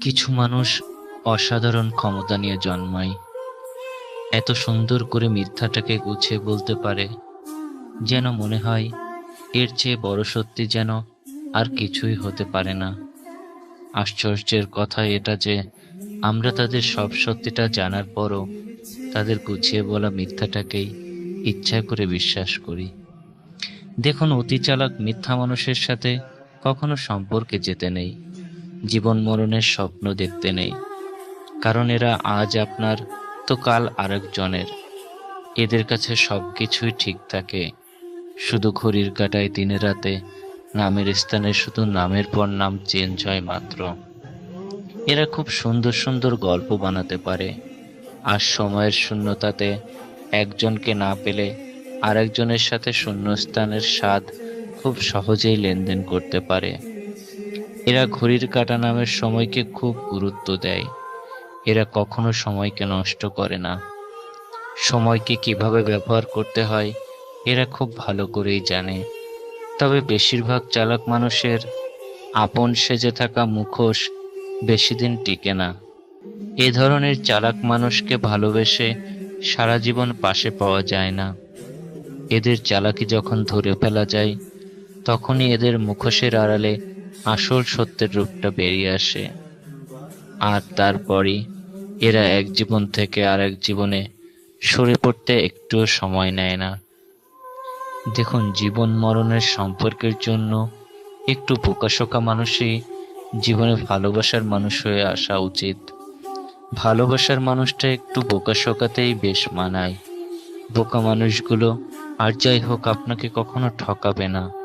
কিছু মানুষ অসাধারণ ক্ষমতা নিয়ে জন্মায়। এত সুন্দর করে মিথ্যাটাকে গুছিয়ে বলতে পারে, যেন মনে হয় এর চেয়ে বড় সত্যি যেন আর কিছুই হতে পারে না। আশ্চর্যের কথা এটা যে আমরা তাদের সব সত্যিটা জানার পরও তাদের গুছিয়ে বলা মিথ্যাটাকেই ইচ্ছা করে বিশ্বাস করি। দেখুন, অতি চালাক মিথ্যা মানুষের সাথে কখনো সম্পর্কে যেতে নেই। জীবন মরণের স্বপ্ন দেখতে নেই। কারণ এরা আজ আপনার, তো কাল আরেকজনের। এদের কাছে সব কিছুই ঠিক থাকে। শুধু ঘড়ির কাটায় দিনে রাতে, নামের স্থানে শুধু নামের পর নাম চেঞ্জ হয় মাত্র। এরা খুব সুন্দর সুন্দর গল্প বানাতে পারে। আর সময়ের শূন্যতাতে একজনকে না পেলে আরেকজনের সাথে শূন্যস্থানের স্বাদ খুব সহজেই লেনদেন করতে পারে। এরা ঘড়ির কাটা নামের সময়কে খুব গুরুত্ব দেয়। এরা কখনো সময়কে নষ্ট করে না। সময়কে কীভাবে ব্যবহার করতে হয়, এরা খুব ভালো করেই জানে। তবে বেশিরভাগ চালাক মানুষের আপন সেজে থাকা মুখোশ বেশি দিন টিকে না। এ ধরনের চালাক মানুষকে ভালোবেসে সারা জীবন পাশে পাওয়া যায় না। এদের চালাকি যখন ধরে ফেলা যায়, তখনই এদের মুখোশের আড়ালে আসল সত্যের রূপটা বেরিয়ে আসে। আর তারপরই এরা এক জীবন থেকে আর এক জীবনে সরে পড়তে একটুও সময় নেয় না। দেখুন, জীবন মরণের সম্পর্কের জন্য একটু বোকাশোকা মানুষই জীবনে ভালোবাসার মানুষ হয়ে আসা উচিত। ভালোবাসার মানুষটা একটু বোকাশোকাতেই বেশ মানায়। বোকা মানুষগুলো আর যাই হোক, আপনাকে কখনো ঠকাবে না।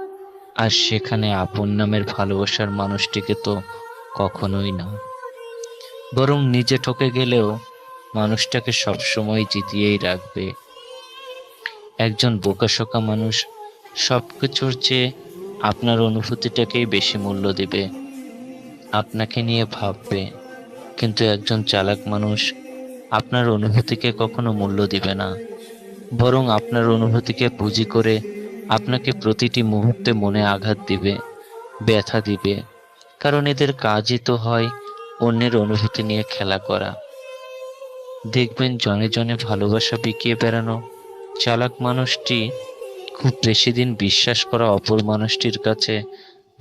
আর সেখানে আপন নামের ভালোবাসার মানুষটিকে তো কখনোই না। বরং নিজে ঠকে গেলেও মানুষটাকে সবসময় জিতিয়েই রাখবে। একজন বোকাশোকা মানুষ সব কিছুর চেয়ে আপনার অনুভূতিটাকেই বেশি মূল্য দেবে। আপনাকে নিয়ে ভাববে, কিন্তু একজন চালাক মানুষ আপনার অনুভূতিকে কখনো মূল্য দিবে না। বরং আপনার অনুভূতিকে পুঁজি করে আপনাকে প্রতিটি মুহূর্তে মনে আঘাত দিবে, ব্যথা দিবে, কারণ এদের কাজই তো হয় অন্যের অনুভূতি নিয়ে খেলা করা। দেখবেন জনে জনে ভালোবাসা বিকিয়ে বেড়ানো চালাক মানুষটি খুব বেশি দিন বিশ্বাস করা অপর মানুষটির কাছে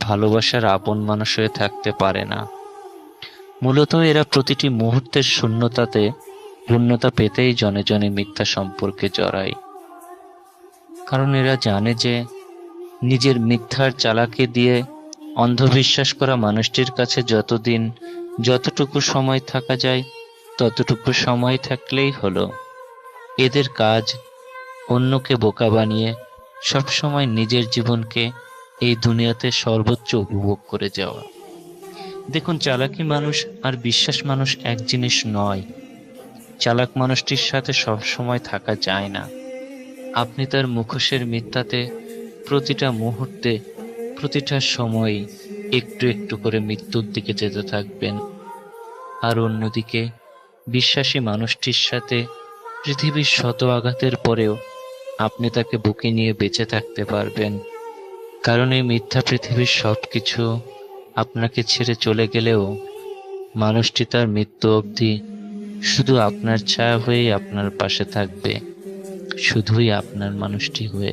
ভালোবাসার আপন মানুষ হয়ে থাকতে পারে না। মূলত এরা প্রতিটি মুহূর্তের শূন্যতাতে, পূর্ণতা পেতেই জনে জনে মিথ্যা সম্পর্কে জড়ায়। কারণ এরা জানে যে নিজের মিথ্যার চালাকি দিয়ে অন্ধবিশ্বাস করা মানুষটির কাছে যতদিন যতটুকু সময় থাকা যায়, ততটুকু সময় থাকলেই হলো। এদের কাজ অন্যকে বোকা বানিয়ে সবসময় নিজের জীবনকে এই দুনিয়াতে সর্বোচ্চ উপভোগ করে যাওয়া। দেখুন, চালাকি মানুষ আর বিশ্বাস মানুষ এক জিনিস নয়। চালাক মানুষটির সাথে সব সময় থাকা যায় না। আপনি তার মুখোশের মিথ্যাতে প্রতিটা মুহূর্তে, প্রতিটা সময় একটু একটু করে মৃত্যুর দিকে যেতে থাকবেন। আর অন্যদিকে, বিশ্বাসী মানুষটির সাথে পৃথিবীর শত আঘাতের পরেও আপনি তাকে বুকে নিয়ে বেঁচে থাকতে পারবেন। কারণ এই মিথ্যা পৃথিবীর সব কিছু আপনাকে ছেড়ে চলে গেলেও মানুষটি তার মৃত্যু অবধি শুধু আপনার ছায়া হয়েই আপনার পাশে থাকবে। শুধুই আপনার মানুষটি হয়ে